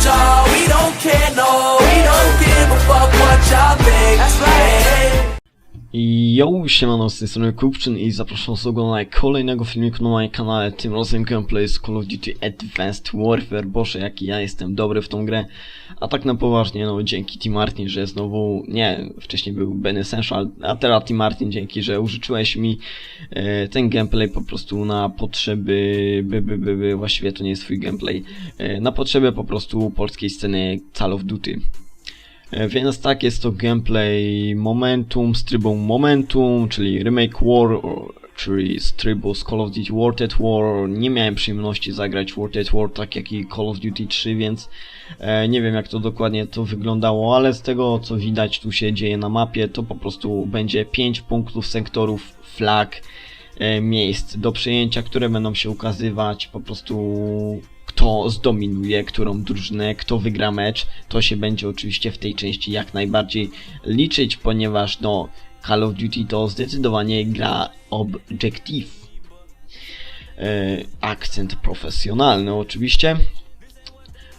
자 Yo, siemano, z tej strony Kupczyn i zapraszam was do oglądania kolejnego filmiku na moim kanale, tym razem gameplay z Call of Duty Advanced Warfare, boże jaki ja jestem dobry w tą grę, a tak na poważnie, no dzięki Team Martin, że znowu, nie, wcześniej był Ben Essential, a teraz Team Martin, dzięki, że użyczyłeś mi e, ten gameplay po prostu na potrzeby, by, by, by, by, właściwie to nie jest twój gameplay, e, na potrzeby po prostu polskiej sceny Call of Duty. E, Więc tak, jest to gameplay Momentum z trybą Momentum, czyli Remake War, czyli z trybu z Call of Duty World at War. Nie miałem przyjemności zagrać World at War tak jak i Call of Duty 3, więc e, nie wiem jak to dokładnie to wyglądało, ale z tego co widać tu się dzieje na mapie, to po prostu będzie 5 punktów sektorów flag, e, miejsc do przejęcia, które będą się ukazywać po prostu kto zdominuje którą drużynę, kto wygra mecz, to się będzie oczywiście w tej części jak najbardziej liczyć, ponieważ no Call of Duty to zdecydowanie gra objective. Akcent profesjonalny oczywiście.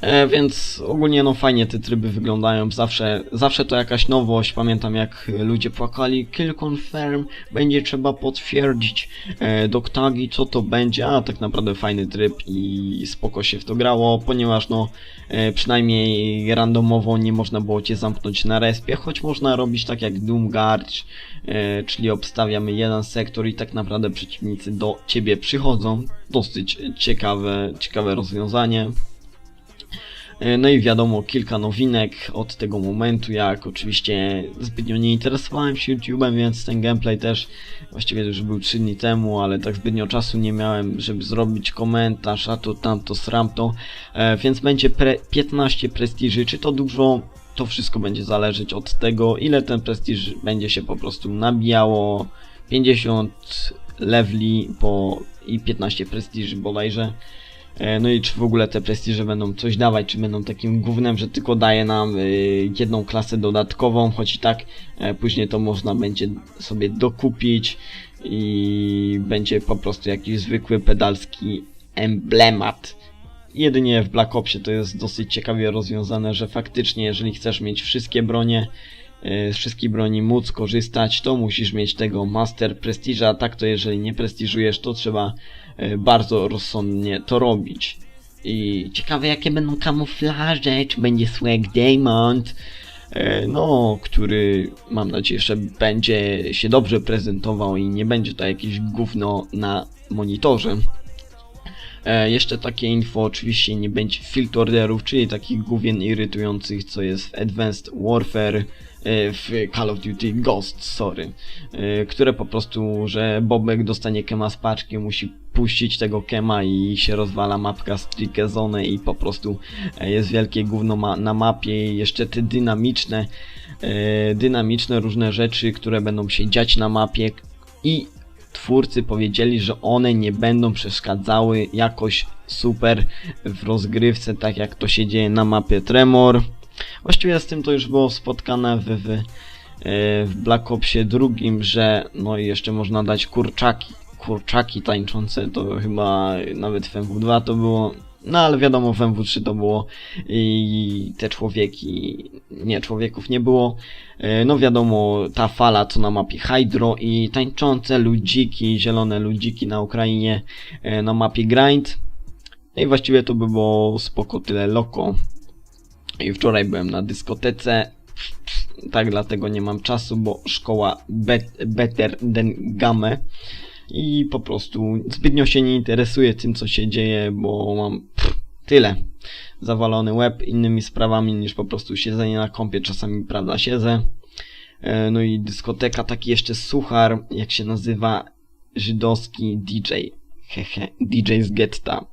E, więc ogólnie no fajnie te tryby wyglądają, zawsze, zawsze to jakaś nowość, pamiętam jak ludzie płakali, kill confirm, będzie trzeba potwierdzić e, do tagi co to będzie, a tak naprawdę fajny tryb i spoko się w to grało, ponieważ no e, przynajmniej randomowo nie można było cię zamknąć na respie, choć można robić tak jak Doomguard, e, czyli obstawiamy jeden sektor i tak naprawdę przeciwnicy do ciebie przychodzą, dosyć ciekawe, ciekawe rozwiązanie. E, No i wiadomo, kilka nowinek od tego momentu, jak oczywiście zbytnio nie interesowałem się YouTube'em, więc ten gameplay też właściwie już był 3 dni temu, ale tak zbytnio czasu nie miałem, żeby zrobić komentarz, a to tamto, sramto, e, więc będzie pre 15 prestiży, czy to dużo? To wszystko będzie zależeć od tego, ile ten prestiż będzie się po prostu nabijało, 50 leveli po i 15 prestiży bodajże. E, No i czy w ogóle te prestiże będą coś dawać, czy będą takim głównym, że tylko daje nam y, jedną klasę dodatkową, choć i tak e, później to można będzie sobie dokupić i będzie po prostu jakiś zwykły pedalski emblemat. Jedynie w Black Opsie to jest dosyć ciekawie rozwiązane, że faktycznie jeżeli chcesz mieć wszystkie bronie, e, z wszystkich broni móc korzystać, to musisz mieć tego Master Prestige'a, a tak to jeżeli nie prestiżujesz, to trzeba e, bardzo rozsądnie to robić. I ciekawe jakie będą kamuflaże, czy będzie Swag Diamond, e, no, który mam nadzieję, że będzie się dobrze prezentował i nie będzie to jakieś gówno na monitorze. E, jeszcze takie info, oczywiście nie będzie field orderów, czyli takich główien irytujących, co jest w Advanced Warfare, e, w Call of Duty Ghost, sorry, e, które po prostu, że Bobek dostanie kema z paczki, musi puścić tego kema i się rozwala mapka z Zone i po prostu e, jest wielkie gówno ma na mapie i jeszcze te dynamiczne, dynamiczne różne rzeczy, które będą się dziać na mapie i twórcy powiedzieli, że one nie będą przeszkadzały jakoś super w rozgrywce, tak jak to się dzieje na mapie Tremor. Właściwie z tym to już było spotkane w, w, e, w Black Opsie drugim, że no i jeszcze można dać kurczaki. Kurczaki tańczące to chyba nawet w MW2 to było. No ale wiadomo, w MW3 to było i te człowieki, nie, człowieków nie było. E, No wiadomo, ta fala co na mapie Hydro i tańczące ludziki, zielone ludziki na Ukrainie e, na mapie Grind. No i właściwie to by było spoko tyle loko. I wczoraj byłem na dyskotece. Tak, dlatego nie mam czasu, bo szkoła bet, better than game. I po prostu zbytnio się nie interesuję tym, co się dzieje, bo mam pff, tyle. Zawalony łeb innymi sprawami niż po prostu siedzenie na kąpie. Czasami, prawda, siedzę. E, No i dyskoteka, taki jeszcze suchar, jak się nazywa, żydowski DJ. Hehe, DJ z getta.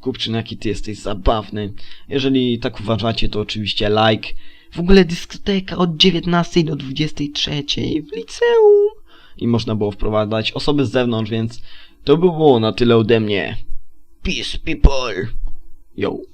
Kupczyn, jaki ty jesteś zabawny. Jeżeli tak uważacie, to oczywiście like. W ogóle dyskoteka od 19 do 23 w liceum. I można było wprowadzać osoby z zewnątrz, więc to by było na tyle ode mnie. Peace people. Yo.